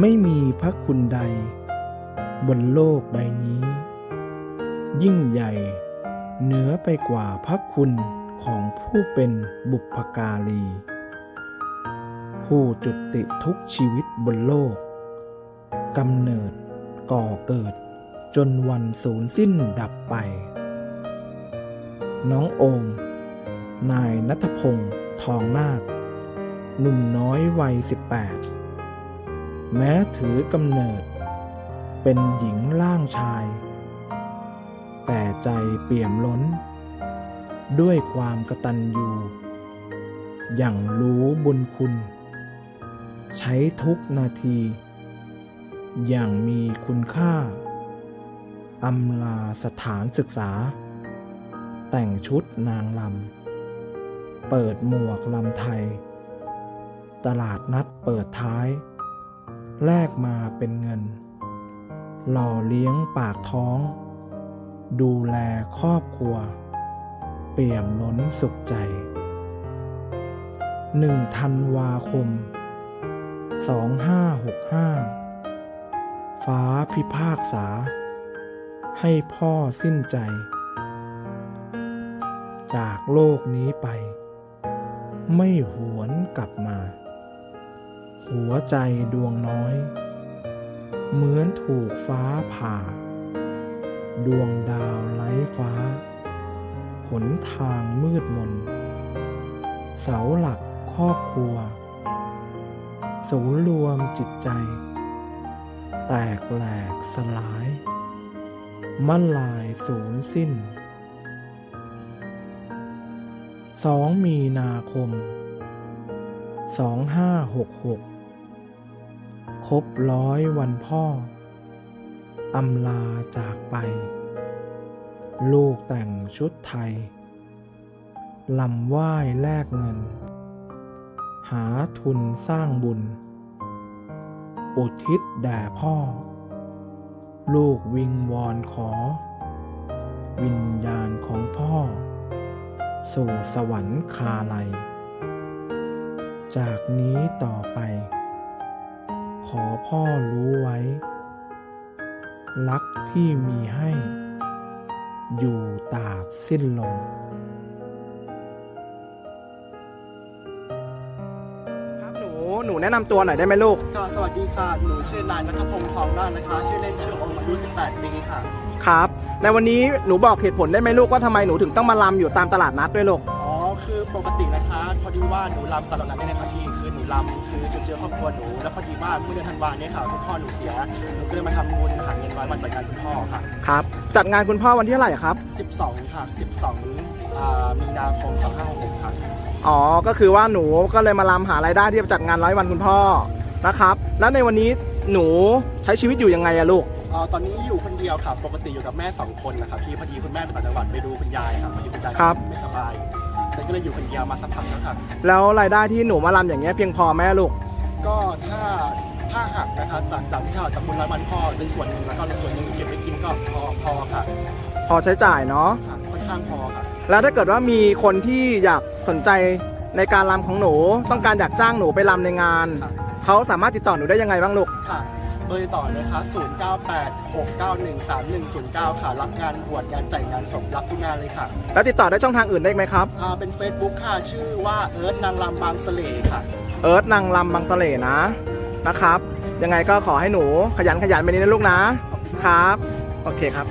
ไม่มีพระคุณใด บนโลกใบนี้ ยิ่งใหญ่ เหนือไปกว่าพระคุณของผู้เป็นบุพการี ผู้จุติทุกชีวิตบนโลกกำเนิดก่อเกิด จนวันสูญสิ้นดับไป น้องโอม นายนัทพงศ์ทองนาคหนุ่มน้อยวัย 18 แม้ถือกำเนิด เป็นหญิงล่างชาย แต่ใจเปี่ยมล้น ด้วยความกตัญญูอย่างรู้บุญคุณ ใช้ทุกนาที อย่างมีคุณค่าอำลาสถานศึกษา แต่งชุดนางลำ เปิดหมวกลำไทย ตลาดนัดเปิดท้าย แลกมาเป็นเงิน หล่อเลี้ยงปากท้อง ดูแลครอบครัว เปี่ยมล้นสุขใจหนึ่งธันวาคมสองห้าหกห้าฟ้าพิพากษา ให้พ่อสิ้นใจ จากโลกนี้ไป ไม่หวนกลับมา หัวใจดวงน้อย เหมือนถูกฟ้าผ่า ดวงดาวไล้ฟ้า หนทางมืดมน เสาหลักครอบครัว ศูนย์รวมจิตใจ แตกแหลกสลายมั่นลายสูญสิ้นสองมีนาคมสองห้าหกหก รบร้อยวันพ่อ อำลาจากไป ลูกแต่งชุดไทยลำไหว้แลกเงิน หาทุนสร้างบุญ อุทิศแด่พ่อ ลูกวิงวอนขอ วิญญาณของพ่อ สู่สวรรค์คาลัยจากนี้ต่อไป อพ่อรู้ไว้ รักที่มีให้ อยู่ตราบสิ้นลม ครับหนูหนูแนะนำตัวหน่อยได้ไหมลูก ค่ะสวัสดีค่ะ หนูชื่อนายนัทพงศ์ทองด้านนะคะ ชื่อเล่นชื่อโอมอายุ 18 ปีค่ะ ครับ ในวันนี้หนูบอกเหตุผลได้ไหมลูกว่าทำไมหนูถึงต้องมาลำอยู่ตามตลาดนัดด้วยลูก อ๋อ คือปกตินะคะ พอดีว่าหนูรำตลอดนั้นเนี่ยนะคะพี่ คือหนูรำคือจนเจอครอบครัวหนู แล้วพอดีว่าเมื่อเดือนธันวาเนี่ยค่ะคุณพ่อหนูเสียหนูก็เลยมาทำบุญหาเงินไว้มาจัดการคุณพ่อค่ะ ครับ จัดงานคุณพ่อวันที่เท่าไหร่ครับ 12 ค่ะ 12อ่ามีนาคม2566ค่ะ อ๋อ ก็คือว่าหนูก็เลยมาลำหารายได้ที่จะจัดงานร้อยวันคุณพ่อนะครับ แล้วในวันนี้หนูใช้ชีวิตอยู่ยังไงอะลูกอ๋อตอนนี้อยู่คนเดียวค่ะ ปกติอยู่กับแม่2คนนะคะพี่พอดีคุณแม่ไปต่างจังหวัดไปดูคุณยายค่ะพอดีคุณยายครับ ไม่สบาย แต่ก็เลยอยู่คนเดียวมาสักพักแล้วค่ะแล้วรายได้ที่หนูมาลำอย่างเงี้ยเพียงพอไหมลูก ก็ถ้าถ้าหักนะคะจากจากที่เราจากบุญร้อยวันพ่อเป็นส่วนหนึ่งแล้วก็ในส่วนหนึ่งเก็บไว้กินก็พอพอค่ะพอใช้จ่ายเนาะ ค่ะค่อนข้างพอค่ะแล้วถ้าเกิดว่ามีคนที่อยากสนใจในการลำของหนู ต้องการอยากจ้างหนูไปลำในงาน ค่ะเขาสามารถติดต่อหนูได้ยังไงบ้างลูก ค่ะ เบอร์ต่อนะคะ 0986913109 ค่ะ รับงานบวชงานแต่งงานศพรับทุกงานเลยค่ะแล้วติดต่อได้ช่องทางอื่นได้ไหมครับ อ่าเป็น Facebook ค่ะ ชื่อว่าเอิร์ธนางรำบางเสล่ค่ะ เอิร์ธนางลำบางสะเลนะนะครับ ยังไงก็ขอให้หนูขยันขยันไปนี้นะลูกนะ ครับ โอเคครับ